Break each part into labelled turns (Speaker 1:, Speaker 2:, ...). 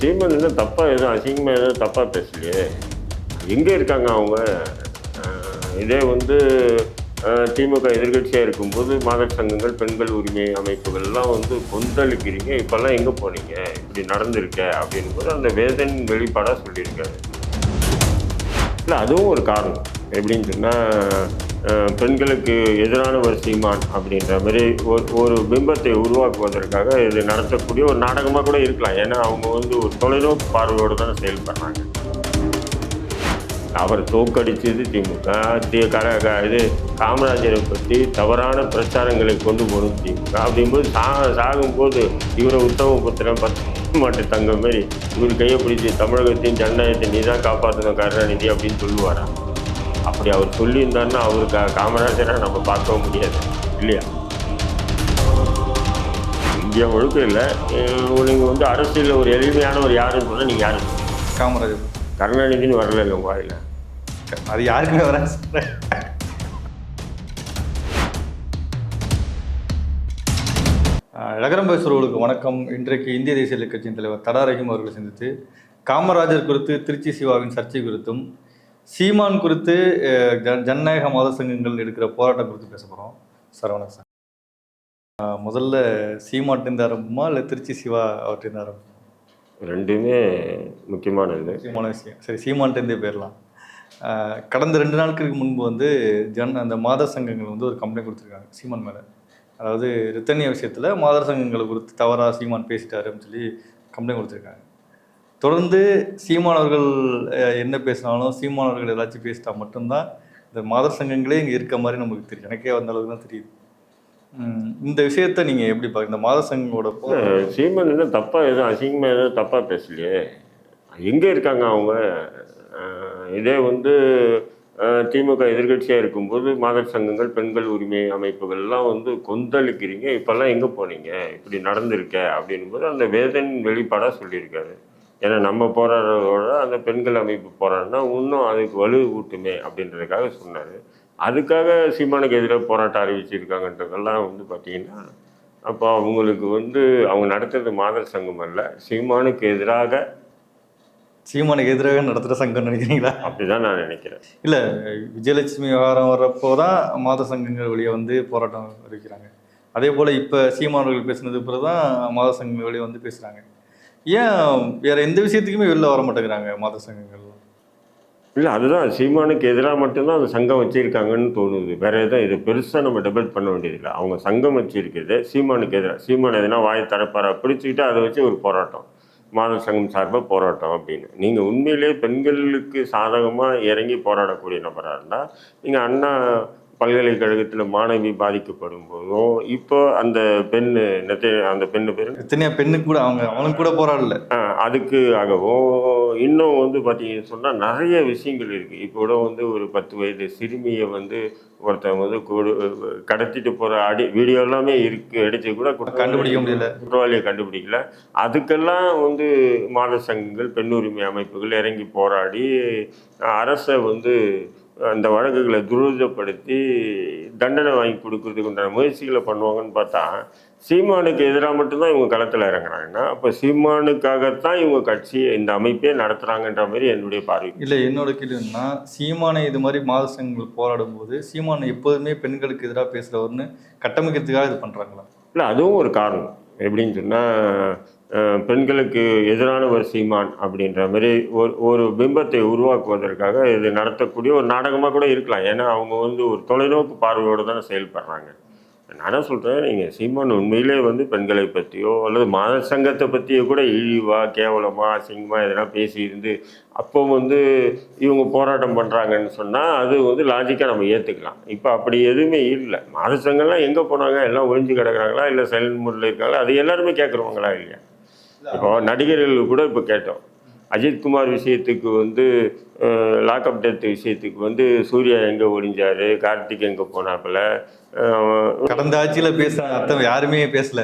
Speaker 1: சீமன் என்ன தப்பாக எதுவும் அசிங்கமாக எதுவும் தப்பாக பேசலையே. எங்கே இருக்காங்க அவங்க? இதே வந்து திமுக எதிர்கட்சியாக இருக்கும்போது மாதர் சங்கங்கள் பெண்கள் உரிமை அமைப்புகள்லாம் வந்து கொந்தளிக்கிறீங்க. இப்போல்லாம் எங்கே போனீங்க? இப்படி நடந்திருக்க அப்படின்னு போது அந்த வேதன் வெளிப்பாடாக சொல்லியிருக்காரு. இல்லை அதுவும் ஒரு காரணம். எப்படின்னு சொன்னால் பெண்களுக்கு எதிரான ஒரு சீமான் அப்படின்ற மாதிரி ஒரு ஒரு பிம்பத்தை உருவாக்குவதற்காக இது நடத்தக்கூடிய ஒரு நாடகமாக கூட இருக்கலாம். ஏன்னா அவங்க வந்து ஒரு தொலைநோக்கு பார்வையோடு தான் செயல்படுறாங்க. அவர் தோக்கடிச்சது திமுக தி- கர இது காமராஜரை பற்றி தவறான பிரச்சாரங்களை கொண்டு போகணும் திமுக. அப்படிங்கும்போது சா சாகும்போது இவரை உத்தம புத்திரன் பத்து மாட்டு தங்க மாதிரி இவர் கையை பிடிச்சி தமிழகத்தின் ஜனநாயகத்தை நீ தான் காப்பாற்றணும் கருணாநிதி அப்படின்னு சொல்லுவாரான் அப்படி அவர் சொல்லியிருந்தாருன்னா அவர் கா காமராஜரை நம்ம பார்க்கவும் முடியாது இல்லையா? இந்தியா முழுக்க இல்லை. நீங்கள் வந்து அரசியலில் ஒரு எளிமையான ஒரு யாருன்னு சொன்னால் நீங்கள் யாரு?
Speaker 2: காமராஜர்.
Speaker 1: கருணாநிதின்னு வரல இல்லை உங்கள் வாயில.
Speaker 2: அது யாருக்குமே வராது. சார் இளகரம்பேஸ்வரர்களுக்கு வணக்கம். இன்றைக்கு இந்திய தேசிய கட்சியின் தலைவர் தடா ரஹீம் அவர்களை சந்தித்து காமராஜர் குறித்து திருச்சி சிவாவின் சர்ச்சை குறித்தும் சீமான் குறித்து ஜனநாயக மத சங்கங்கள் எடுக்கிற போராட்டம் குறித்து பேச போகிறோம் சார் வணக்கம் சார். முதல்ல சீமாட்டிருந்து ஆரம்பமா இல்லை திருச்சி சிவா அவற்றிருந்து ஆரம்பம்?
Speaker 1: ரெண்டுமே முக்கியமானது.
Speaker 2: முக்கியமான விஷயம். சரி சீமான்ட்டேருந்தே போயிடலாம் கடந்த ரெண்டு நாட்களுக்கு முன்பு வந்து ஜன் அந்த மாதர் சங்கங்கள் வந்து ஒரு கம்ப்ளைண்ட் கொடுத்துருக்காங்க சீமான் மேலே. அதாவது ரித்தனிய விஷயத்தில் மாதர் சங்கங்களை குறித்து தவறாக சீமான் பேசிட்டாரு அப்படின்னு சொல்லி கம்ப்ளைண்ட் கொடுத்துருக்காங்க. தொடர்ந்து சீமானவர்கள் என்ன பேசினாலும் சீமானவர்கள் ஏதாச்சும் பேசிட்டா மட்டும்தான் இந்த மாத சங்கங்களே இங்கே இருக்க மாதிரி நமக்கு தெரியும். எனக்கே அந்த அளவுக்கு தான் தெரியுது. இந்த விஷயத்த நீங்கள் எப்படி பார்க்க இந்த மாத சங்கங்களோட போ-
Speaker 1: எதுவும் சீமன் தப்பாக எதுவும் அசிங்கமாக எதுவும் தப்பாக பேசலையே. எங்கே இருக்காங்க அவங்க? இதே வந்து திமுக எதிர்கட்சியாக இருக்கும்போது மாதர் சங்கங்கள் பெண்கள் உரிமை அமைப்புகள்லாம் வந்து கொந்தளிக்கிறீங்க. இப்போல்லாம் எங்கே போனீங்க? இப்படி நடந்திருக்க? அப்படின்போது அந்த வேதன் வெளிப்பாடாக சொல்லியிருக்காரு. ஏன்னா நம்ம போராடுறதோட அந்த பெண்கள் அமைப்பு போராடினா இன்னும் அதுக்கு வலு ஊட்டுமே அப்படின்றதுக்காக சொன்னார். அதுக்காக சீமானுக்கு எதிராக போராட்டம் அறிவிச்சிருக்காங்கன்றதெல்லாம் வந்து பார்த்தீங்கன்னா அப்போ அவங்களுக்கு வந்து அவங்க நடத்துறது மாதர் சங்கம் அல்ல. சீமானுக்கு எதிராக
Speaker 2: சீமானுக்கு எதிராக நடத்துகிற சங்கம் நினைக்கிறீங்களா?
Speaker 1: அப்படிதான் நான் நினைக்கிறேன்.
Speaker 2: இல்லை விஜயலட்சுமி விவகாரம் வர்றப்போ தான் மாத சங்கங்கள் வழியை வந்து போராட்டம் அறிவிக்கிறாங்க அதே போல் இப்போ சீமானவர்கள் பேசுனது பிறகு தான் மாத சங்கங்கள் வழியை வந்து பேசுகிறாங்க ஏன் வேற எந்த விஷயத்துக்குமே வெளில வர மாட்டேங்கிறாங்க மாத சங்கங்கள்லாம்?
Speaker 1: இல்லை அதுதான். சீமானுக்கு எதிராக மட்டும்தான் அந்த சங்கம் வச்சுருக்காங்கன்னு தோணுது. வேற எதுவும் இது பெருசாக நம்ம டெபேட் பண்ண வேண்டியதில்லை. அவங்க சங்கம் வச்சிருக்கிறது சீமானுக்கு எதிராக. சீமான் எதுனா வாய் தரப்பாரா பிடிச்சிக்கிட்டு அதை வச்சு ஒரு போராட்டம். மாத சங்கம் சார்பாக போராட்டம் அப்படின்னு. நீங்கள் உண்மையிலேயே பெண்களுக்கு சாதகமாக இறங்கி போராடக்கூடிய நபராக இருந்தால் நீங்கள் அண்ணா பல்கலைக்கழகத்தில் மாணவி பாதிக்கப்படும் போதும் இப்போ அந்த பெண்ணு நெத்தை அந்த பெண்ணு பேர்?
Speaker 2: எத்தனையா பெண்ணுக்கு கூட அவங்க அவனுக்கு கூட போராடல.
Speaker 1: அதுக்கு ஆகவும் இன்னும் வந்து பார்த்தீங்கன்னு சொன்னால் நிறைய விஷயங்கள் இருக்குது இப்போ கூட வந்து ஒரு பத்து வயது சிறுமியை வந்து ஒருத்தன் வந்து கொடு- கடத்திட்டு போகிற அடி வீடியோ எல்லாமே இருக்குது எடுத்து கூட
Speaker 2: கண்டுபிடிக்க முடியல.
Speaker 1: குற்றவாளியை கண்டுபிடிக்கல. அதுக்கெல்லாம் வந்து மாத சங்கங்கள் பெண் உரிமை அமைப்புகள் இறங்கி போராடி அரசை வந்து அந்த வழக்குகளை துரிதப்படுத்தி தண்டனை வாங்கி கொடுக்கறதுக்கு உண்டான முயற்சிகளை பண்ணுவாங்கன்னு பார்த்தா சீமானுக்கு எதிராக மட்டும்தான் இவங்க களத்தில் இறங்குறாங்கன்னா அப்போ சீமானுக்காகத்தான் இவங்க கட்சி இந்த அமைப்பே நடத்துகிறாங்கன்ற மாதிரி என்னுடைய பார்வை.
Speaker 2: இல்லை என்னோட கேள்வி என்னன்னா சீமானை இது மாதிரி மாத சங்கங்கள் போராடும் போது சீமானை எப்போதுமே பெண்களுக்கு எதிராக பேசுகிறவர்னு கட்டமைக்கிறதுக்காக இது பண்ணுறாங்களா
Speaker 1: இல்லை அதுவும் ஒரு காரணம். எப்படின்னு சொன்னால் பெண்களுக்கு எதிரான ஒரு சீமான் அப்படின்ற மாதிரி ஒரு ஒரு பிம்பத்தை உருவாக்குவதற்காக இது நடத்தக்கூடிய ஒரு நாடகமாக கூட இருக்கலாம். ஏன்னா அவங்க வந்து ஒரு தொலைநோக்கு பார்வையோடு தானே செயல்படுறாங்க. நான் என்ன சொல்கிறேன் நீங்கள் சீமான் உண்மையிலே வந்து பெண்களை பற்றியோ அல்லது மத சங்கத்தை பற்றியோ கூட இழிவாக கேவலமாக அசிங்கமாக எதனா பேசியிருந்து அப்போ வந்து இவங்க போராட்டம் பண்ணுறாங்கன்னு சொன்னால் அது வந்து லாஜிக்காக நம்ம ஏற்றுக்கலாம் இப்போ அப்படி எதுவுமே இல்லை. மத சங்கம்லாம் எங்கே போனாங்க? எல்லாம் ஒழிஞ்சு கிடக்குறாங்களா? இல்லை செயல்முறையில் இருக்காங்களா? அது எல்லாருமே கேட்குறவங்களா இல்லையா? இப்போ நடிகர்கள் கூட இப்போ கேட்டோம். அஜித்குமார் விஷயத்துக்கு வந்து லாக்அப் டெத் விஷயத்துக்கு வந்து சூர்யா எங்கே ஒளிஞ்சாரு கார்த்திக் எங்கே போனாப்புல?
Speaker 2: கடந்த ஆட்சியில் பேசின அர்த்தம் யாருமே பேசல.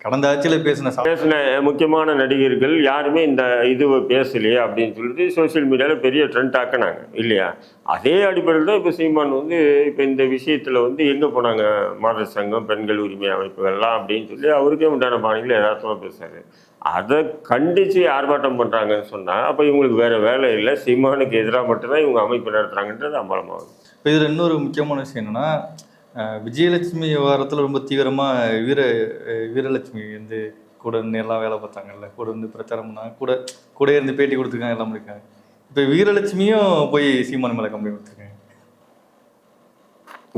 Speaker 2: கடந்த ஆட்சியில பேசின
Speaker 1: பேசின முக்கியமான நடிகர்கள் யாருமே இந்த இதுவை பேசலையே அப்படின்னு சொல்லிட்டு சோஷியல் மீடியாவில் பெரிய ட்ரெண்ட் ஆக்கினாங்க இல்லையா? அதே அடிப்படையில் தான் இப்போ சீமான் வந்து இப்போ இந்த விஷயத்தில் வந்து எங்கே போனாங்க? மாதர் சங்கம் பெண்கள் உரிமை அமைப்புகள்லாம் அப்படின்னு சொல்லி அவருக்கே உண்டான பாணியில் யதார்த்தமாக பேசுறாரு. அதை கண்டித்து ஆர்ப்பாட்டம் பண்ணுறாங்கன்னு சொன்னால் அப்போ இவங்களுக்கு வேறு வேலை இல்லை. சீமானுக்கு எதிராக மட்டும்தான் இவங்க அமைப்பு நடத்துகிறாங்கன்றது அம்பலமாகும்
Speaker 2: இப்போ இதில் இன்னொரு முக்கியமான விஷயம் என்னன்னா விஜயலட்சுமி விவகாரத்தில் ரொம்ப தீவிரமாக வீர வீரலட்சுமி வந்து கூட இருந்து எல்லாம் வேலை பார்த்தாங்கல்ல. கூட இருந்து பிரச்சாரம் பண்ணாங்க. கூட கூட இருந்து பேட்டி கொடுத்துருக்காங்க எல்லாம் இருக்காங்க இப்போ வீரலட்சுமியும் போய் சீமான் மேலே கம்பெனி கொடுத்துருக்காங்க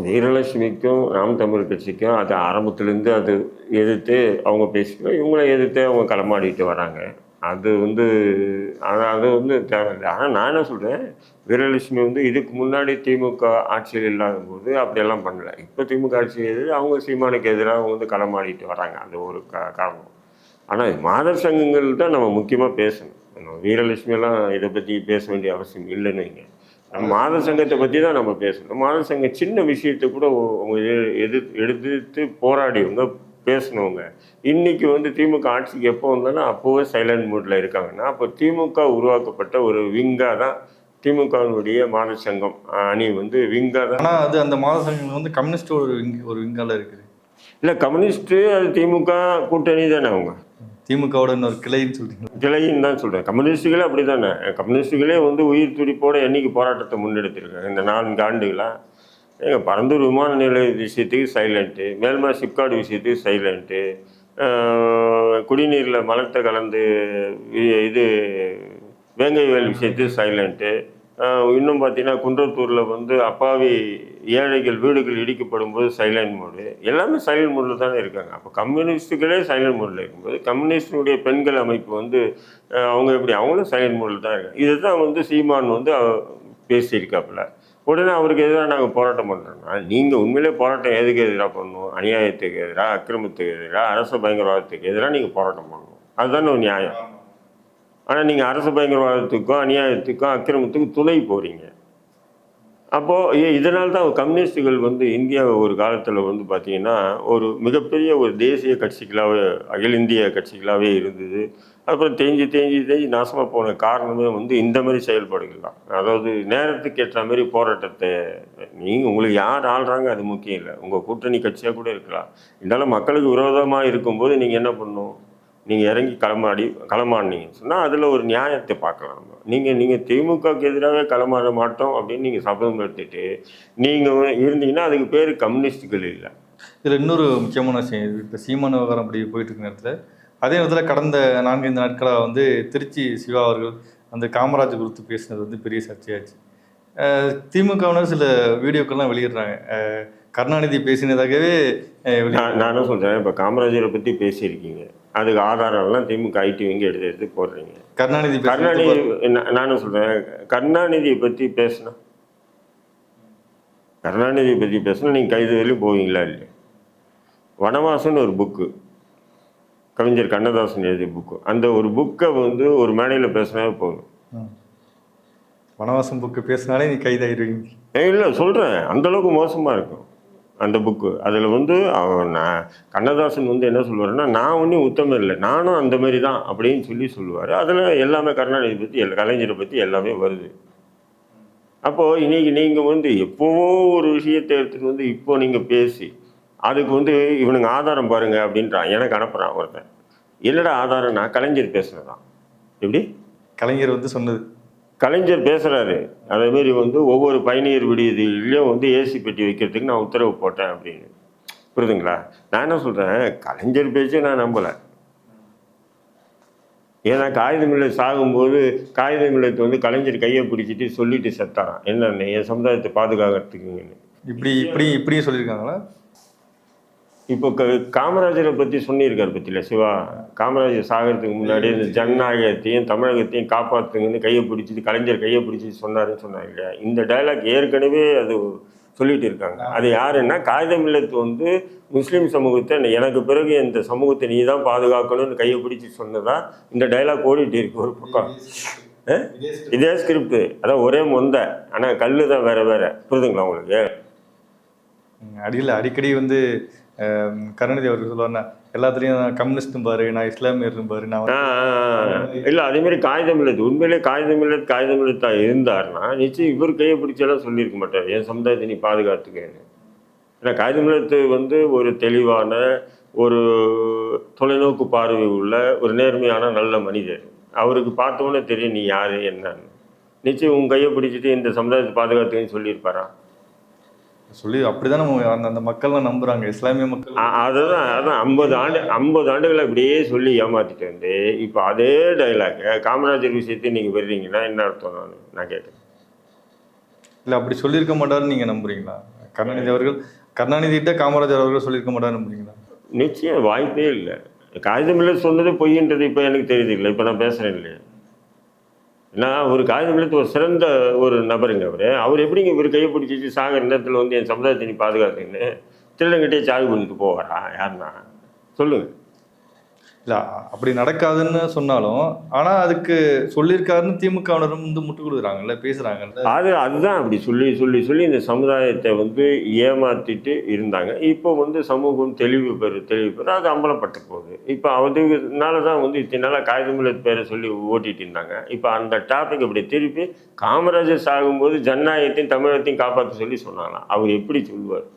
Speaker 1: வீரலட்சுமிக்கும் நாம் தமிழ் கட்சிக்கும் அது ஆரம்பத்துலேருந்து அது எதிர்த்து அவங்க பேசிக்கோ இவங்கள எதிர்த்து அவங்க களமாடிட்டு வராங்க. அது வந்து அது அது வந்து தேவையில்லை ஆனால் நான் என்ன சொல்கிறேன் வீரலட்சுமி வந்து இதுக்கு முன்னாடி திமுக ஆட்சியில் இல்லாத போது அப்படியெல்லாம் பண்ணல. இப்போ திமுக ஆட்சியில் எதிராக அவங்க சீமானுக்கு எதிராக அவங்க வந்து களமாடிட்டு வராங்க. அது ஒரு க காரணம். ஆனால் மாதர் சங்கங்கள் தான் நம்ம முக்கியமாக பேசணும். நம்ம வீரலட்சுமியெல்லாம் இதை பற்றி பேச வேண்டிய அவசியம் இல்லைன்னு வைங்க. நம்ம மாதர் சங்கத்தை பற்றி தான் நம்ம பேசணும். மாதர் சங்கம் சின்ன விஷயத்தை கூட அவங்க எடுத்து எடுத்து போராடியவங்க பேசினவங்க இன்னைக்கு வந்து திமுக ஆட்சிக்கு எப்போ வந்தாலும் அப்போவே சைலண்ட் மூடில் இருக்காங்கன்னா அப்போ திமுக உருவாக்கப்பட்ட ஒரு விங்காக தான் திமுகவினுடைய மாதர் சங்கம் அணி வந்து விங்காக தான்.
Speaker 2: ஆனால் அது அந்த மாத சங்கங்கள் வந்து கம்யூனிஸ்ட் ஒரு விங் ஒரு விங்கால இருக்குது.
Speaker 1: இல்லை கம்யூனிஸ்ட்டு அது திமுக கூட்டணி தானே அவங்க?
Speaker 2: திமுகவோட இன்னொரு கிளைன்னு சொல்றீங்களா
Speaker 1: கிளைன்னு தான் சொல்கிறேன் கம்யூனிஸ்டுகளே அப்படி தானே கம்யூனிஸ்டுகளே வந்து உயிர் துடிப்போட என்னைக்கு போராட்டத்தை முன்னெடுத்திருக்காங்க? இந்த நான்கு ஆண்டுகளாக எங்கள் பரந்தூர் விமான நிலைய விஷயத்துக்கு சைலண்ட்டு மேல்மா சிப்காடு விஷயத்துக்கு சைலண்ட்டு குடிநீரில் மலத்தை கலந்து இது வேங்கை வேல் விஷயத்துக்கு சைலண்ட்டு இன்னும் பார்த்தீங்கன்னா குன்றத்தூரில் வந்து அப்பாவி ஏழைகள் வீடுகள் இடிக்கப்படும் போது சைலண்ட் மோடு எல்லாமே சைலண்ட் மோடில் தானே இருக்காங்க. அப்போ கம்யூனிஸ்ட்டுகளே சைலண்ட் மோடில் இருக்கும்போது கம்யூனிஸ்டினுடைய பெண்கள் அமைப்பு வந்து அவங்க எப்படி? அவங்களும் சைலண்ட் மோடில் தான் இருக்காங்க. இதுதான் வந்து சீமான் வந்து பேசியிருக்காப்புல. உடனே அவருக்கு எதிராக நாங்கள் போராட்டம் பண்ணுறோம்னா நீங்கள் உண்மையிலே போராட்டம் எதுக்கு எதிராக பண்ணணும் அநியாயத்துக்கு எதிராக அக்கிரமத்துக்கு எதிராக அரசு பயங்கரவாதத்துக்கு எதிராக நீங்கள் போராட்டம் பண்ணணும் அதுதானே ஒரு நியாயம். ஆனால் நீங்கள் அரசு பயங்கரவாதத்துக்கும் அநியாயத்துக்கும் அக்கிரமத்துக்கும் துணை போகிறீங்க அப்போது இதனால் தான் கம்யூனிஸ்டுகள் வந்து இந்தியாவை ஒரு காலத்தில் வந்து பார்த்திங்கன்னா ஒரு மிகப்பெரிய ஒரு தேசிய கட்சிகளாகவே அகில இந்திய கட்சிகளாகவே இருந்தது. அப்புறம் தேஞ்சி தேஞ்சி தேஞ்சி நாசமாக போன காரணமே வந்து இந்த மாதிரி செயல்பாடுகள் தான். அதாவது நேரத்துக்கு ஏற்ற மாதிரி போராட்டத்தை நீங்கள் உங்களுக்கு யார் ஆள்றாங்க அது முக்கியம் இல்லை. உங்கள் கூட்டணி கட்சியாக கூட இருக்கலாம். இருந்தாலும் மக்களுக்கு விரோதமாக இருக்கும்போது நீங்கள் என்ன பண்ணணும்? நீங்கள் இறங்கி களமாடி களமாடினீங்கன்னு சொன்னால் அதில் ஒரு நியாயத்தை பார்க்கலாம். நம்ம நீங்கள் நீங்கள் திமுகவுக்கு எதிராகவே களமாட மாட்டோம் அப்படின்னு நீங்கள் சபதம் எடுத்துட்டு நீங்கள் இருந்தீங்கன்னா அதுக்கு பேர் கம்யூனிஸ்டுகள் இல்லை.
Speaker 2: இதில் இன்னொரு முக்கியமான விஷயம் இப்போ சீமான விவகாரம் அப்படி போயிட்டு இருக்க நேரத்தில் அதே நேரத்தில் கடந்த நான்கைந்து நாட்களாக வந்து திருச்சி சிவா அவர்கள் அந்த காமராஜ் குறித்து பேசினது வந்து பெரிய சர்ச்சையாச்சு. திமுகவினர் சில வீடியோக்கள்லாம் வெளியிடுறாங்க. கருணாநிதி பேசினதாகவே
Speaker 1: நான் நான் என்ன சொல்கிறேன் இப்போ காமராஜரை பற்றி பேசியிருக்கீங்க. அதுக்கு ஆதாரம்லாம் திமுக ஐடி வங்கி எடுத்து எடுத்து போடுறீங்க.
Speaker 2: கருணாநிதி
Speaker 1: கருணாநிதி நான் நான் சொல்கிறேன் கருணாநிதியை பற்றி பேசினா? கருணாநிதியை பற்றி பேசினா நீங்கள் கைது வரையும் போவீங்களா இல்லையா? வனவாசம்னு ஒரு புக்கு. கவிஞர் கண்ணதாசன் எழுதிய புக்கு. அந்த ஒரு புக்கை வந்து ஒரு மேடையில் பேசினாவே போதும்.
Speaker 2: வனவாசம் புக்கு பேசினாலே நீ கைதாயிருவீங்க
Speaker 1: இல்லை சொல்கிறேன் அந்தளவுக்கு மோசமாக இருக்கும். அந்த புக்கு அதில் வந்து அவன் நான் கண்ணதாசன் வந்து என்ன சொல்லுவாருன்னா நான் ஒன்றும் உத்தமம் இல்லை நானும் அந்த மாதிரி தான் அப்படின்னு சொல்லி சொல்லுவார். அதில் எல்லாமே கருணாநிதி பற்றி எல்லா கலைஞரை பற்றி எல்லாமே வருது. அப்போது இன்னைக்கு நீங்கள் வந்து எப்போவோ ஒரு விஷயத்தை எடுத்துகிட்டு வந்து இப்போ நீங்கள் பேசி அதுக்கு வந்து இவனுங்க ஆதாரம் பாருங்கள் அப்படின்றான். எனக்கு அனுப்புகிறான் ஒருத்தன். என்னடா ஆதாரம்னா கலைஞர் பேசுனதான் எப்படி?
Speaker 2: கலைஞர் வந்து சொன்னது
Speaker 1: கலைஞர் பேசுகிறாரு அதேமாரி வந்து ஒவ்வொரு பயணியர் விடுதியிலையும் வந்து ஏசி பெட்டி வைக்கிறதுக்கு நான் உத்தரவு போட்டேன் அப்படின்னு. புரியுதுங்களா? நான் என்ன சொல்கிறேன் கலைஞர் பேச்சு நான் நம்பலை. ஏன்னா காகிதம் இல்லை சாகும்போது காகிதம் இல்லத்தை வந்து கலைஞர் கையை பிடிச்சிட்டு சொல்லிட்டு செத்தாரான் என்னென்ன என் சமுதாயத்தை பாதுகாக்கிறதுக்குங்கன்னு
Speaker 2: இப்படி இப்படி இப்படியும் சொல்லியிருக்காங்களா?
Speaker 1: இப்போ க காமராஜரை பற்றி சொல்லியிருக்காரு பற்றில சிவா. காமராஜர் சாகிறதுக்கு முன்னாடி இந்த ஜனநாயகத்தையும் தமிழகத்தையும் காப்பாற்றுங்கன்னு கையை பிடிச்சிட்டு கலைஞர் கையை பிடிச்சிட்டு சொன்னாருன்னு சொன்னாங்க இல்லையா? இந்த டைலாக் ஏற்கனவே அது சொல்லிட்டு இருக்காங்க. அது யாருன்னா காகிதம் இல்லத்து வந்து முஸ்லீம் சமூகத்தை எனக்கு பிறகு இந்த சமூகத்தை நீ தான் பாதுகாக்கணும்னு கையை பிடிச்சி சொன்னதா இந்த டைலாக் ஓடிட்டு இருக்கு ஒரு பக்கம்? இதே ஸ்கிரிப்ட் அதான் ஒரே மொந்த. ஆனால் கல்லு தான் வேற வேற. புரியுதுங்களா உங்களுக்கு?
Speaker 2: அடியில் அடிக்கடி வந்து கருணாநிதி அவர்கள் சொல்லுவாருன்னா எல்லாத்துலேயும் நான் கம்யூனிஸ்டும் பாரு நான் இஸ்லாமியரும் பாரு நான்
Speaker 1: இல்லை அதே மாதிரி காகிதம் இல்லது உண்மையிலே காகிதம் இல்லது காகிதம் இருந்தாருன்னா நிச்சயம் இவர் கையை பிடிச்செல்லாம் சொல்லியிருக்க மாட்டார். என் சமுதாயத்தை நீ பாதுகாத்துக்கன்னு. ஏன்னா காகிதம் இல்லத்து வந்து ஒரு தெளிவான ஒரு தொலைநோக்கு பார்வை உள்ள ஒரு நேர்மையான நல்ல மனிதர். அவருக்கு பார்த்தோன்னே தெரியும் நீ யாரு? என்னன்னு. நிச்சயம் உன் கையை பிடிச்சிட்டு இந்த சமுதாயத்தை பாதுகாத்துக்கன்னு சொல்லியிருப்பாரா?
Speaker 2: சொல்லி அப்படிதான் நம்ம அந்த அந்த மக்கள்லாம் நம்புறாங்க இஸ்லாமிய மக்கள்.
Speaker 1: அதுதான் அதான் ஐம்பது ஆண்டு ஐம்பது ஆண்டுகளை அப்படியே சொல்லி ஏமாத்திட்டு வந்து இப்போ அதே டைலாக காமராஜர் விஷயத்தை நீங்கள் வர்றீங்கன்னா என்ன அர்த்தம் நான் நான் கேட்குறேன்
Speaker 2: இல்ல அப்படி சொல்லியிருக்க மாட்டாருன்னு நீங்க நம்புறீங்களா? கருணாநிதி அவர்கள் கருணாநிதிட்ட காமராஜர் அவர்கள் சொல்லியிருக்க மாட்டாரு நம்புறீங்களா?
Speaker 1: நிச்சயம் வாய்ப்பே இல்லை. காகிதமில்ல சொன்னது பொய்ன்றது இப்போ எனக்கு தெரியுது இல்லை இப்போ நான் பேசுகிறேன் இல்லையா? நான் ஒரு காகிதமில்லத்து ஒரு சிறந்த ஒரு நபருங்க அவர். அவர் எப்படிங்க இவர் கையை பிடிச்சிட்டு சாகிற நேரத்தில் வந்து என் சமுதாயத்தை நீ பாதுகாத்துன்னு திருடங்கிட்டே சாகு பண்ணிட்டு போவாரா? யாருன்னா? சொல்லுங்கள்
Speaker 2: இல்லை அப்படி நடக்காதுன்னு சொன்னாலும் ஆனால் அதுக்கு சொல்லியிருக்காருன்னு திமுகவினரும் வந்து முட்டு கொடுக்குறாங்கல்ல பேசுகிறாங்கல்ல
Speaker 1: அது அதுதான் அப்படி சொல்லி சொல்லி சொல்லி இந்த சமுதாயத்தை வந்து ஏமாற்றிட்டு இருந்தாங்க. இப்போ வந்து சமூகம் தெளிவு பெறு தெளிவு பெறு அது அம்பலப்பட்டு போகுது. இப்போ அதுனால தான் வந்து இத்தனை நாளாக காகிதமில்ல பேரை சொல்லி ஓட்டிகிட்டு இருந்தாங்க. இப்போ அந்த டாபிக் இப்படி திருப்பி காமராஜர் சாகும்போது ஜனநாயகத்தையும் தமிழகத்தையும் காப்பாற்ற சொல்லி சொன்னாங்களாம். அவர் எப்படி சொல்லுவார்?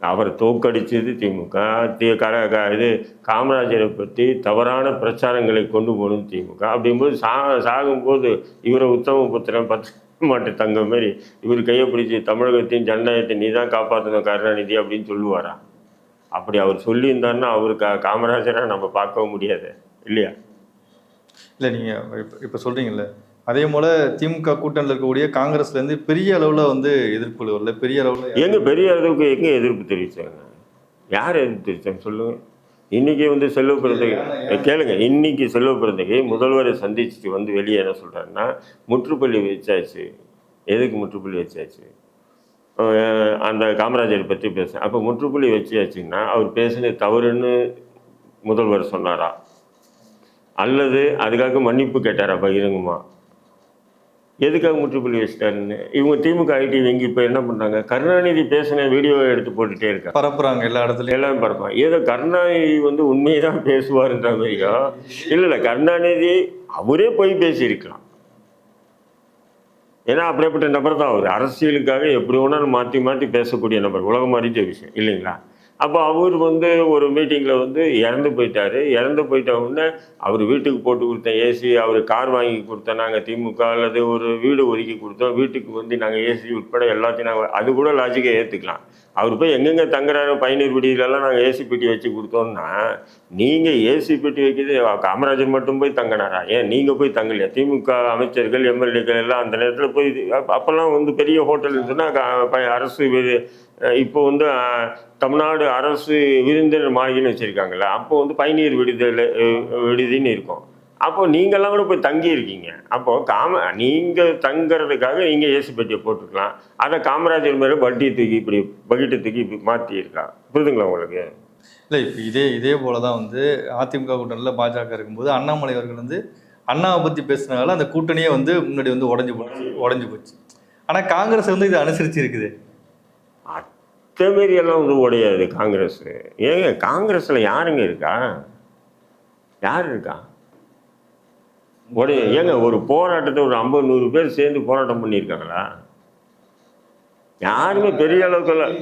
Speaker 1: அவரை தோக்கடிச்சது திமுக. தீ கர க இது காமராஜரை பற்றி தவறான பிரச்சாரங்களை கொண்டு போகணும் திமுக. அப்படிங்கும்போது சா சாகும்போது இவரை உத்தம புத்திரன் பத்து மாட்டு தங்க மாதிரி இவர் கையை பிடிச்சி தமிழகத்தையும் ஜனநாயகத்தை நீ தான் காப்பாற்றணும் கருணாநிதி அப்படின்னு சொல்லுவாரா? அப்படி அவர் சொல்லியிருந்தாருன்னா அவர் கா காமராஜரை நம்ம பார்க்கவும் முடியாது இல்லையா?
Speaker 2: இல்லை நீங்கள் இப்போ இப்போ சொல்கிறீங்களே அதே போல திமுக கூட்டணியில் இருக்கக்கூடிய காங்கிரஸ்ல இருந்து பெரிய அளவுல வந்து எதிர்ப்புகள் வரல பெரிய அளவுல
Speaker 1: எங்க பெரிய அளவுக்கு எங்க எதிர்ப்பு தெரிவிச்சாங்க? யார் எதிர்ப்பு தெரிவிச்சாங்க சொல்லுங்க. இன்னைக்கு வந்து செல்வ பிறந்தகை கேளுங்க. இன்னைக்கு செல்வ பிறந்தகை முதல்வரை சந்திச்சுட்டு வந்து வெளியே என்ன சொல்றாருன்னா முற்றுப்புள்ளி வச்சாச்சு. எதுக்கு முற்றுப்புள்ளி வச்சாச்சு? அந்த காமராஜரை பற்றி பேச அப்போ முற்றுப்புள்ளி வச்சாச்சுன்னா அவர் பேசுனது தவறுன்னு முதல்வர் சொன்னாரா? அல்லது அதுக்காக மன்னிப்பு கேட்டாரா பகிரங்கமா? எதுக்காக முற்றுப்புள்ளி வச்சிட்டாருன்னு இவங்க திமுக ஐடி வங்கி இப்போ என்ன பண்ணுறாங்க கருணாநிதி பேசின வீடியோவை எடுத்து போட்டுட்டே இருக்காங்க
Speaker 2: பரப்புறாங்க எல்லா இடத்துலயும்.
Speaker 1: எல்லாரும் பார்ப்பான் ஏதோ கருணாநிதி வந்து உண்மையை தான் பேசுவாருன்ற மாதிரியும் இல்லை இல்லை கருணாநிதி அவரே போய் பேசியிருக்கலாம். ஏன்னா அப்படிப்பட்ட நபர் தான் அவர். அரசியலுக்காக எப்படி வேணாலும் மாற்றி மாற்றி பேசக்கூடிய நபர். உலகம் அறிஞ்ச விஷயம் இல்லைங்களா? அப்போ அவர் வந்து ஒரு மீட்டிங்கில் வந்து இறந்து போயிட்டார். இறந்து போயிட்ட உடனே அவர் வீட்டுக்கு போட்டு கொடுத்தேன் ஏசி அவர் கார் வாங்கி கொடுத்தோம் நாங்கள் திமுக அல்லது ஒரு வீடு ஒதுக்கி கொடுத்தோம். வீட்டுக்கு வந்து நாங்கள் ஏசி உட்பட எல்லாத்தையும் நாங்கள் அது கூட லாஜிக்கை ஏற்றுக்கலாம் அவர் போய் எங்கெங்கே தங்குறாரு? பயனீர் விடியிலெல்லாம் நாங்கள் ஏசி பெட்டி வச்சு கொடுத்தோம்னா நீங்கள் ஏசி பெட்டி வைக்கிறது காமராஜர் மட்டும் போய் தங்கினாரா? ஏன் நீங்கள் போய் தங்கலையா? திமுக அமைச்சர்கள் எம்எல்ஏக்கள் எல்லாம் அந்த நேரத்தில் போய் அப்போல்லாம் வந்து பெரிய ஹோட்டல் இருந்துச்சுன்னா க- ப- அரசு இப்போ வந்து தமிழ்நாடு அரசு விருந்தினர் மாளிகைன்னு வச்சுருக்காங்கல்ல அப்போ வந்து பயணியர் விடுதலை விடுதின்னு இருக்கும். அப்போ நீங்கள்லாம் கூட போய் தங்கியிருக்கீங்க. அப்போது அப்போ காம நீங்கள் தங்குறதுக்காக நீங்கள் ஏசி பெட்டியை போட்டுக்கலாம். அதை காமராஜர் மேலே வட்டி தூக்கி இப்படி பக்கெட்டு தூக்கி இப்படி மாற்றியிருக்கா புரிதுங்களா உங்களுக்கு?
Speaker 2: இல்லை இப்போ இதே இதே போல தான் வந்து அதிமுக கூட்டணியில் பாஜக இருக்கும்போது அண்ணாமலை அவர்கள் வந்து அண்ணாவை பற்றி பேசுனதால அந்த கூட்டணியே வந்து முன்னாடி வந்து உடஞ்சி போச்சு உடஞ்சி போச்சு. ஆனால் காங்கிரஸ் வந்து இதை அனுசரிச்சு இருக்குது
Speaker 1: அத்தமாரி எல்லாம் வந்து உடையாது காங்கிரஸ். ஏங்க காங்கிரஸில் யாருங்க இருக்கா? யார் இருக்கா? உடைய ஏங்க ஒரு போராட்டத்தை ஒரு ஐம்பது நூறு பேர் சேர்ந்து போராட்டம் பண்ணியிருக்காங்களா? யாருமே பெரிய அளவுக்குலாம்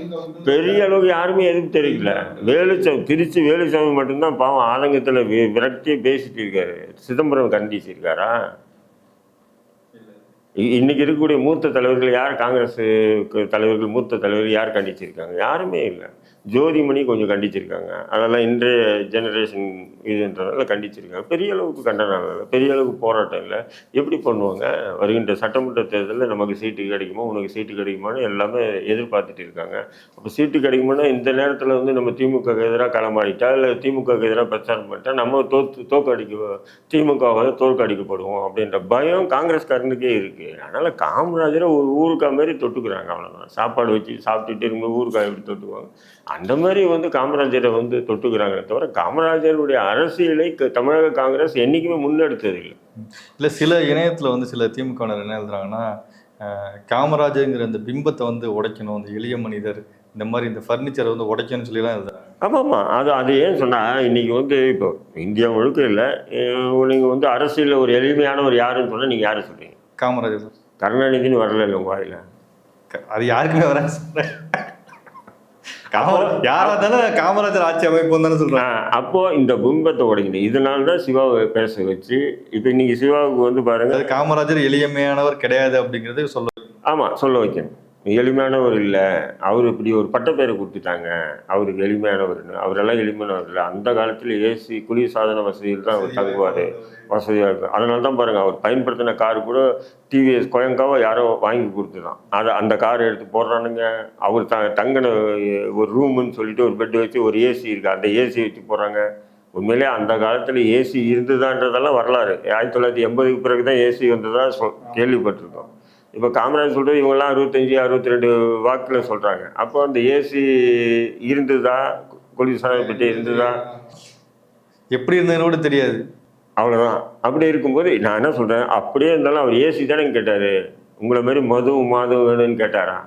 Speaker 1: பெரிய அளவுக்கு யாருமே எதுவும் தெரியல. வேலுச்சாமி திருச்சி வேலுச்சாமி மட்டும்தான் பாவம் ஆதங்கத்தில் விரட்டி பேசிட்டு இருக்காரு. சிதம்பரம் கண்டிச்சிருக்காரா? இ- இன்னைக்கு இருக்கக்கூடிய மூத்த தலைவர்கள் யார்? காங்கிரஸு தலைவர்கள் மூத்த தலைவர்கள் யார் கண்டிச்சிருக்காங்க? யாருமே இல்லை. ஜோதிமணி கொஞ்சம் கண்டிச்சிருக்காங்க. அதெல்லாம் இன்றைய ஜெனரேஷன் இதுன்றதால கண்டிச்சிருக்காங்க. பெரிய அளவுக்கு கண்டனம் இல்லை. பெரிய அளவுக்கு போராட்டம் இல்லை. எப்படி பண்ணுவாங்க? வருகின்ற சட்டமன்ற தேர்தலில் நமக்கு சீட்டு கிடைக்குமா? உனக்கு சீட்டு கிடைக்குமான்னு எல்லாமே எதிர்பார்த்துட்டு இருக்காங்க. அப்போ சீட்டு கிடைக்குமானா இந்த நேரத்தில் வந்து நம்ம திமுக எதிராக களமாடிட்டா இல்லை திமுக எதிராக பிரச்சாரம் பண்ணிட்டா நம்ம தோத்து தோக்கடிக்க திமுக வந்து தோற்கடிக்கப்படுவோம் அப்படின்ற பயம் காங்கிரஸ்காரனுக்கே இருக்குது அதனால் காமராஜரை ஒரு ஊருக்கா மாதிரி தொட்டுக்கிறாங்க. அவ்வளோதான் சாப்பாடு வச்சு சாப்பிட்டுட்டு இருங்க ஊருக்காய் எப்படி தொட்டுக்குவாங்க? அந்த மாதிரி வந்து காமராஜரை வந்து தொட்டுக்கிறாங்களே தவிர காமராஜருடைய அரசியலை தமிழக காங்கிரஸ் என்றைக்குமே முன்னெடுத்தது இல்லை
Speaker 2: இல்லை சில இணையத்தில் வந்து சில திமுகவினர் என்ன எழுதுறாங்கன்னா காமராஜருங்கிற இந்த பிம்பத்தை வந்து உடைக்கணும் இந்த எளிய மனிதர் இந்த மாதிரி இந்த ஃபர்னிச்சரை வந்து உடைக்கணும்னு சொல்லிலாம் எழுதுறாங்க.
Speaker 1: ஆமாம்மா அது அது ஏன் சொன்னால் இன்னைக்கு வந்து இப்போ இந்தியா முழுக்க இல்லை நீங்கள் வந்து அரசியலில் ஒரு எளிமையானவர் யாருன்னு சொன்னால் நீங்கள் யாரை சொல்றீங்க?
Speaker 2: காமராஜர்.
Speaker 1: கருணாநிதினு வரல இல்லை உங்கள் வாயில?
Speaker 2: அது யாருக்குமே வராது. சொல்றேன் காமரா யாரா இருந்தாலும் காமராஜர் ஆட்சி அமைப்பு தானே சொல்றாங்க
Speaker 1: அப்போ இந்த பிம்பத்தை உடைக்கணும் இதனால தான் சிவாவை பேச வச்சு இப்போ இன்னைக்கு சிவாவுக்கு வந்து பாருங்க
Speaker 2: காமராஜர் எளிமையானவர் கிடையாது அப்படிங்கறது சொல்ல
Speaker 1: ஆமா சொல்ல வைக்கணும். எளிமையானவர் இல்லை. அவர் இப்படி ஒரு பட்டப்பேரை கொடுத்துட்டாங்க. அவருக்கு எளிமையானவர்னு. அவரெல்லாம் எளிமையானவர் இல்லை. அந்த காலத்தில் ஏசி குளிர் சாதன வசதியில் தான் அவர் தங்குவார். வசதியாக இருக்கும் அதனால தான் பாருங்க அவர் பயன்படுத்தின கார் கூட டிவிஎஸ் கோயங்காவோ யாரோ வாங்கி கொடுத்துதான். அதை அந்த கார் எடுத்து போடுறானுங்க. அவர் த தங்கின ஒரு ரூமுன்னு சொல்லிட்டு ஒரு பெட் வச்சு ஒரு ஏசி இருக்கு. அந்த ஏசி வச்சு போகிறாங்க உண்மையிலே அந்த காலத்தில் ஏசி இருந்ததான்றதெல்லாம் வரலாறு. ஆயிரத்தி தொள்ளாயிரத்தி எண்பதுக்கு பிறகு தான் ஏசி வந்ததா சொல் கேள்விப்பட்டிருக்கோம். இப்போ காமராஜ் சொல்கிறது இவங்கெல்லாம் அறுபத்தஞ்சி அறுபத்தி ரெண்டு வாக்கில் சொல்கிறாங்க அப்போ அந்த ஏசி இருந்ததா? குளிர்சாதன பெட்டி இருந்ததா?
Speaker 2: எப்படி இருந்ததுன்னு கூட தெரியாது.
Speaker 1: அவ்வளோதான் அப்படி இருக்கும்போது நான் என்ன சொல்கிறேன் அப்படியே இருந்தாலும் அவர் ஏசி தானே கேட்டார். உங்களை மாதிரி மது மாது வேணும்னு கேட்டாரா?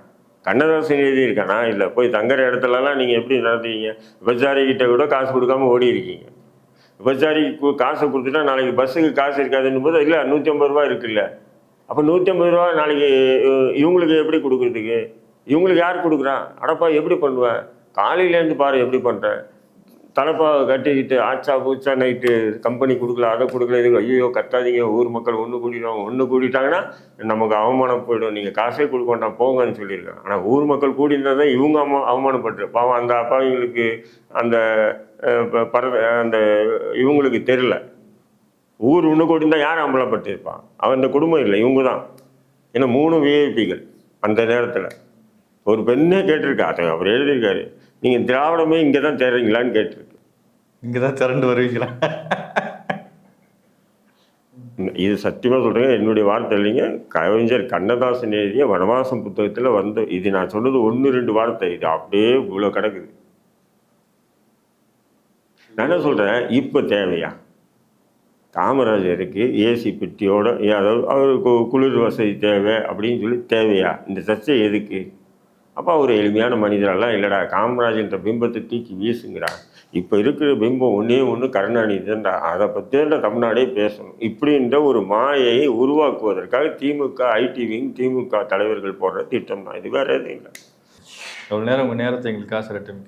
Speaker 1: கண்ணதாசன் எழுதி இருக்கானா இல்லை போய் தங்குற இடத்துலலாம் நீங்கள் எப்படி நடத்துவீங்க? விபச்சாரிக்கிட்ட கூட காசு கொடுக்காம ஓடி இருக்கீங்க. விபச்சாரிக்கு காசை கொடுத்துட்டா நாளைக்கு பஸ்ஸுக்கு காசு இருக்காதுன்னு போது இல்லை நூற்றி ஐம்பது ரூபா இருக்குல்ல. அப்போ நூற்றி ஐம்பது ரூபா நாளைக்கு இவங்களுக்கு எப்படி கொடுக்குறதுக்கு? இவங்களுக்கு யார் கொடுக்குறான்? அடப்பா எப்படி பண்ணுவேன் காலையிலேருந்து பாரு எப்படி பண்ணுறேன் தலைப்பா கட்டிக்கிட்டு ஆச்சா பூச்சா நைட்டு கம்பெனி கொடுக்கல அதை கொடுக்கல இது ஐயோ கத்தாதீங்க ஊர் மக்கள் ஒன்று கூட்டிடுவாங்க ஒன்று கூட்டிட்டாங்கன்னா நமக்கு அவமானம் போயிடும். நீங்கள் காசே கொடுக்க வேண்டாம் போங்கன்னு சொல்லியிருக்காங்க. ஆனால் ஊர் மக்கள் கூடியிருந்தால் தான் இவங்க அவமா அவமானப்பட்டு பாவம் அந்த அப்பாவிங்களுக்கு அந்த அஹ், ப- அந்த இவங்களுக்கு தெரில ஊர் ஒன்று கூட்டியிருந்தா யார் அம்பலப்பட்டிருப்பான் அவன் அந்த குடும்பம் இல்லை இவங்க தான். ஏன்னா மூணு விஐபிகள் அந்த நேரத்தில். ஒரு பெண்ணே கேட்டிருக்கா அதை அவர் எழுதியிருக்காரு. நீங்கள் திராவிடமே இங்கே தான் தேடுறீங்களான்னு கேட்டிருக்கு.
Speaker 2: இங்கதான் திரண்டு வருவீங்களா?
Speaker 1: இது சத்தியமாக சொல்கிறேன் என்னுடைய வார்த்தை இல்லைங்க. கவிஞர் கண்ணதாசன் எழுதிய வனவாசம் புத்தகத்தில் வந்து இது நான் சொன்னது ஒன்று ரெண்டு வார்த்தை இது அப்படியே இவ்வளோ கிடக்குது. நான் என்ன சொல்கிறேன் இப்போ தேவையா? காமராஜருக்கு ஏசி பெட்டியோட ஏ, அதாவது அவருக்கு குளிர் வசதி தேவை அப்படின்னு சொல்லி தேவையா? இந்த சர்ச்சை எதுக்கு? அப்போ அவர் எளிமையான மனிதரெல்லாம் இல்லைடா காமராஜன்ற பிம்பத்தை தூக்கி வீசுங்கிறா இப்போ இருக்கிற பிம்பம் ஒன்றே ஒன்று கருணாநிதி அதை பற்றி தான் தமிழ்நாடே பேசணும். இப்படின்ற ஒரு மாயையை உருவாக்குவதற்காக திமுக ஐடி விங் திமுக தலைவர்கள் போடுற திட்டம் தான். இது வேறு எதுவும் இல்லை.
Speaker 2: எவ்வளவு நேரம் உங்கள் நேரத்தை எங்களுக்காக சில டைம்